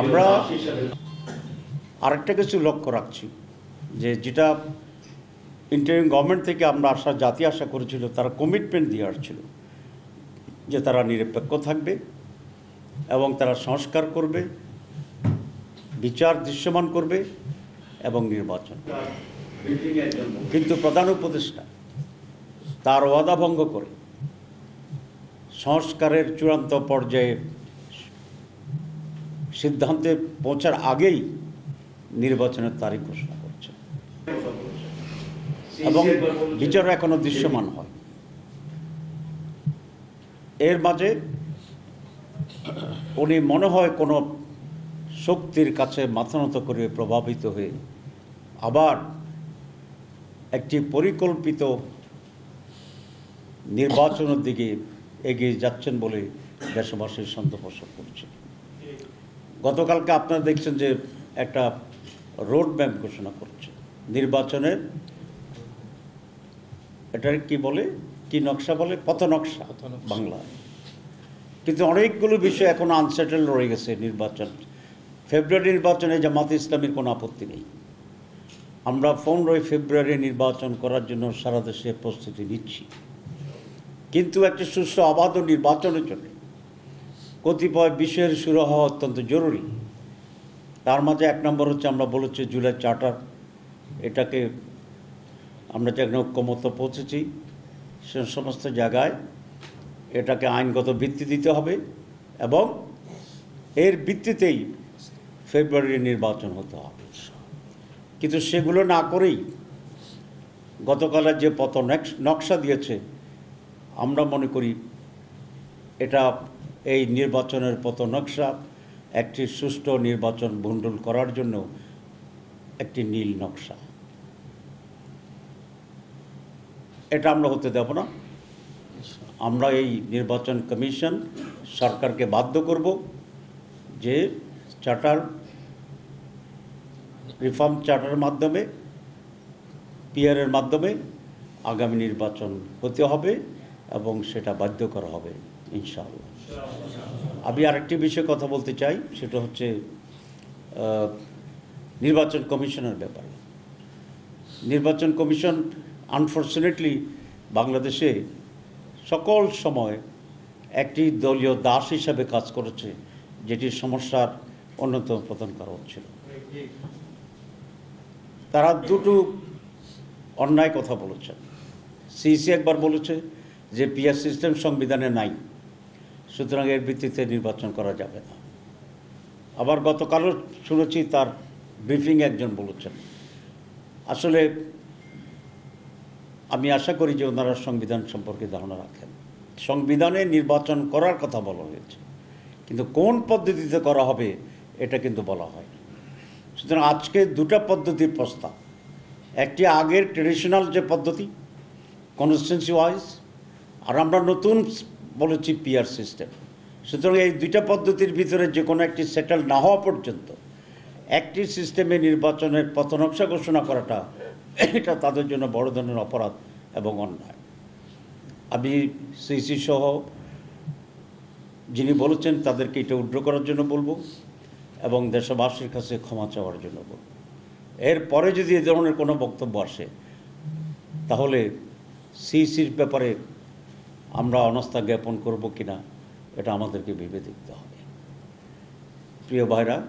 আমরা আরেকটা কিছু লক্ষ্য রাখছি, যে যেটা ইন্টারিম গভর্নমেন্ট থেকে আমরা আশা, জাতি আশা করেছিল, তারা কমিটমেন্ট দিয়ে আসছিল, যে তারা নিরপেক্ষ থাকবে এবং তারা সংস্কার করবে, বিচার দৃশ্যমান করবে এবং নির্বাচন। কিন্তু প্রধান উপদেষ্টা তার ওয়াদা ভঙ্গ করে সংস্কারের চূড়ান্ত পর্যায়ে সিদ্ধান্তে পৌঁছার আগেই নির্বাচনের তারিখ ঘোষণা করছে। এবং বিচার এখনও দৃশ্যমান হয়। এর মাঝে উনি মনে হয় কোনো শক্তির কাছে মাথা নত করে প্রভাবিত হয়ে আবার একটি পরিকল্পিত নির্বাচনের দিকে এগিয়ে যাচ্ছেন বলে দেশবাসীর সন্দেহ পোষণ করছে গতকালকে আপনারা দেখছেন যে একটা রোড ম্যাপ ঘোষণা করছে। নির্বাচনের এটার কি বলে? কি নকশা বলে? পথ নকশা বাংলা। কিন্তু অনেকগুলো বিষয় এখন আনসেটেল রয়ে গেছে নির্বাচন। ফেব্রুয়ারি নির্বাচনে জামাত ইসলামের কোনো আপত্তি নেই। আমরা পনেরোই ফেব্রুয়ারি নির্বাচন করার জন্য সারা দেশে প্রস্তুতি নিচ্ছি। কিন্তু একটি সুষ্ঠু অবাধ নির্বাচনের জন্য কতিপয় বিষয়ের শুরু হওয়া অত্যন্ত জরুরি। তার মাঝে এক নম্বর হচ্ছে আমরা বলেছি জুলাই চার্টার। এটাকে আমরা যেখানে ঐক্যমত পৌঁছেছি, সে সমস্ত জায়গায় এটাকে আইনগত ভিত্তি দিতে হবে এবং এর ভিত্তিতেই ফেব্রুয়ারির নির্বাচন হতে হবে। কিন্তু সেগুলো না করেই গতকালের যে পত নকশা দিয়েছে, আমরা মনে করি এটা এই নির্বাচনের পত নকশা, একটি সুষ্ঠু নির্বাচন ভণ্ডুল করার জন্য একটি নীল নকশা। এটা আমরা হতে দেব না। আমরা এই নির্বাচন কমিশন সরকারকে বাধ্য করব যে চার্টার, রিফর্ম চার্টারের মাধ্যমে পিয়ারের মাধ্যমে আগামী নির্বাচন হতে হবে এবং সেটা বাধ্য করা হবে। ইনশাআল্লাহ। আমি আরেকটি বিষয়ে কথা বলতে চাই, সেটা হচ্ছে নির্বাচন কমিশনের ব্যাপারে। নির্বাচন কমিশন আনফর্চুনেটলি বাংলাদেশে সকল সময় একটি দলীয় দাস হিসাবে কাজ করেছে যেটির সমস্যার অন্যতম প্রধান কারণ ছিল। তারা দুটো অন্যায় কথা বলেছেন সিইসি একবার বলেছে যে পিআর সিস্টেম সংবিধানে নাই। সুতরাং এর ভিত্তিতে নির্বাচন করা যাবে না। আবার গতকালও শুনেছি তার ব্রিফিং একজন বলেছেন। আসলে আমি আশা করি যে ওনারা সংবিধান সম্পর্কে ধারণা রাখেন। সংবিধানে নির্বাচন করার কথা বলা হয়েছে, কিন্তু কোন পদ্ধতিতে করা হবে এটা কিন্তু বলা হয় সুতরাং আজকে দুটা পদ্ধতির প্রস্তাব, একটি আগের ট্রেডিশনাল যে পদ্ধতি কনস্টিটেন্সি ওয়াইজ আর আমরা নতুন বলেছি পিয়ার সিস্টেম সুতরাং এই দুইটা পদ্ধতির ভিতরে যে কোনো একটি সেটেল না হওয়া পর্যন্ত একটি সিস্টেমে নির্বাচনের পথনকশা ঘোষণা করাটা, এটা তাদের জন্য বড় ধরনের অপরাধ এবং অন্যায়। আমি সিসি সহ যিনি বলেছেন তাদেরকে এটা উড্র করার জন্য বলব এবং দেশবাসীর কাছে ক্ষমা চাওয়ার জন্য বলব। এরপরে যদি এ ধরনের কোনো বক্তব্য আসে, তাহলে সিসির ব্যাপারে আমরা অনাস্থা জ্ঞাপন করব কিনা এটা আমাদেরকে ভেবে দেখতে হবে। প্রিয় ভাইরা